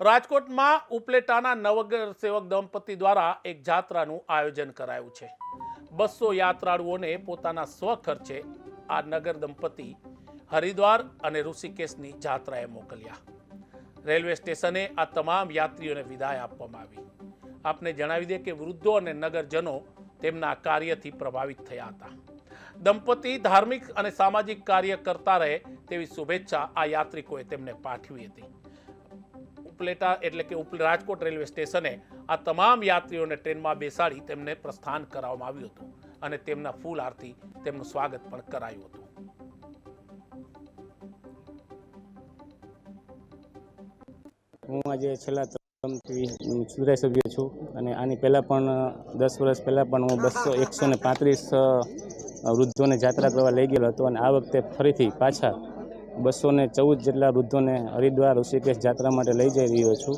રાજકોટમાં ઉપલેટાના નવગર સેવક દંપતી દ્વારા એક જાત્રાનું આયોજન કરાયું છે. બસો યાત્રાળુઓને પોતાના સ્વખર્ચે આ નગર દંપતી હરિદ્વાર અને ઋષિકેશની જાત્રાએ મોકલ્યા. રેલવે સ્ટેશને આ તમામ યાત્રીઓને વિદાય આપવામાં આવી. આપને જણાવી દે કે વૃદ્ધો અને નગરજનો તેમના કાર્યથી પ્રભાવિત થયા હતા. દંપતી ધાર્મિક અને સામાજિક કાર્ય કરતા રહે તેવી શુભેચ્છા આ યાત્રિકોએ તેમને પાઠવી હતી. ઉપલેટા એટલે કે રાજકોટ રેલવે સ્ટેશને આ તમામ યાત્રીઓને ટ્રેનમાં બેસાડી તેમને પ્રસ્થાન કરાવવામાં આવ્યું હતું અને તેમના ફૂલ આરતી તેમનું સ્વાગત પણ કરાયું હતું. હું આજે છેલ્લા સુધરાઈ સભ્ય છું અને આની પહેલાં પણ, દસ વર્ષ પહેલાં પણ હું બસો એકસો ને પાંત્રીસ વૃદ્ધોને જાત્રા કરવા લઈ ગયેલો હતો અને આ વખતે ફરીથી પાછા બસો ને ચૌદ જેટલા વૃદ્ધોને હરિદ્વાર ઋષિકેશ જાત્રા માટે લઈ જઈ રહ્યો છું.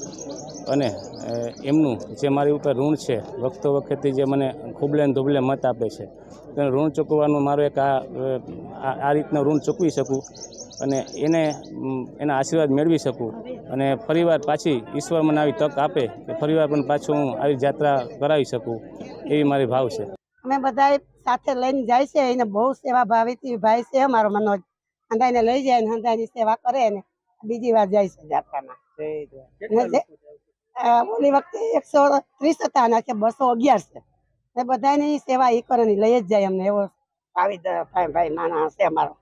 અને એમનું જે મારી ઉપર ઋણ છે, વખતો વખતે જે મને ખૂબલે ધોબલે મત આપે છે તેને ઋણ ચૂકવવાનું મારું એક આ આ આ રીતનું ઋણ ચૂકવી શકું અને એને એના આશીર્વાદ મેળવી શકું અને ફરીવાર પાછી ઈશ્વર મને આવી તક આપે કે ફરીવાર પણ પાછું હું આવી જાત્રા કરાવી શકું એવી મારી ભાવ છે. અમે બધા સાથે લઈને જાય છે, એને બહુ સેવા ભાવીથી ભાઈ છે અમારો મનોજ. હંધાઈને લઈ જાય ને હંધાઈની સેવા કરે ને બીજી વાર જાય છે જાત્રામાં. ઓલી વખતે એકસો ત્રીસ હતા અને બસો અગિયાર છે. ને બધાની સેવા એ કરે લઈ જ જાય અમને એવો ભાઈ ભાઈ માણસ છે અમારો.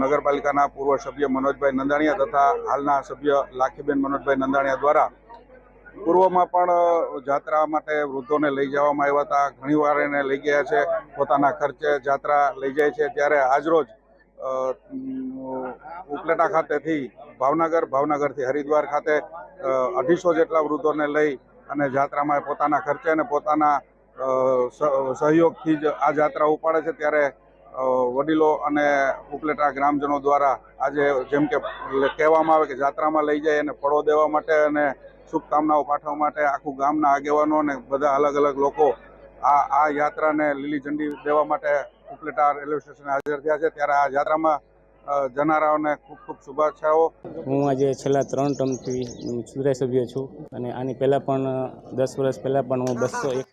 નગરપાલિકાના પૂર્વ સભ્ય મનોજભાઈ નંદાણીયા તથા હાલના સભ્ય લાખીબેન મનોજભાઈ નંદાણીયા દ્વારા પૂર્વમાં પણ જાત્રા માટે વૃદ્ધોને લઈ જવામાં આવ્યા હતા. ઘણીવાર એને લઈ ગયા છે પોતાના ખર્ચે જાત્રા લઈ જાય છે. ત્યારે આજરોજ ઉપલેટા ખાતેથી ભાવનગર, ભાવનગરથી હરિદ્વાર ખાતે અઢીસો જેટલા વૃદ્ધોને લઈ અને જાત્રામાં પોતાના ખર્ચે અને પોતાના સહયોગથી જ આ જાત્રા ઉપાડે છે. ત્યારે વડીલો અને ઉપલેટા ગ્રામજનો દ્વારા આજે જેમ કે કહેવામાં આવે કે જાત્રામાં લઈ જાય અને ફળો દેવા માટે અને શુભકામનાઓ પાઠવવા માટે આખું ગામના આગેવાનો અને બધા અલગ અલગ લોકો આ આ યાત્રાને લીલી ઝંડી દેવા માટે ઉપલેટા રેલવે સ્ટેશને હાજર થયા છે. ત્યારે આ યાત્રામાં જનારાઓને ખૂબ ખૂબ શુભેચ્છાઓ. હું આજે છેલ્લા ત્રણ ટર્મથી ચૂંટાઈ સભ્ય છું અને આની પહેલાં પણ દસ વર્ષ પહેલાં પણ હું બસો એક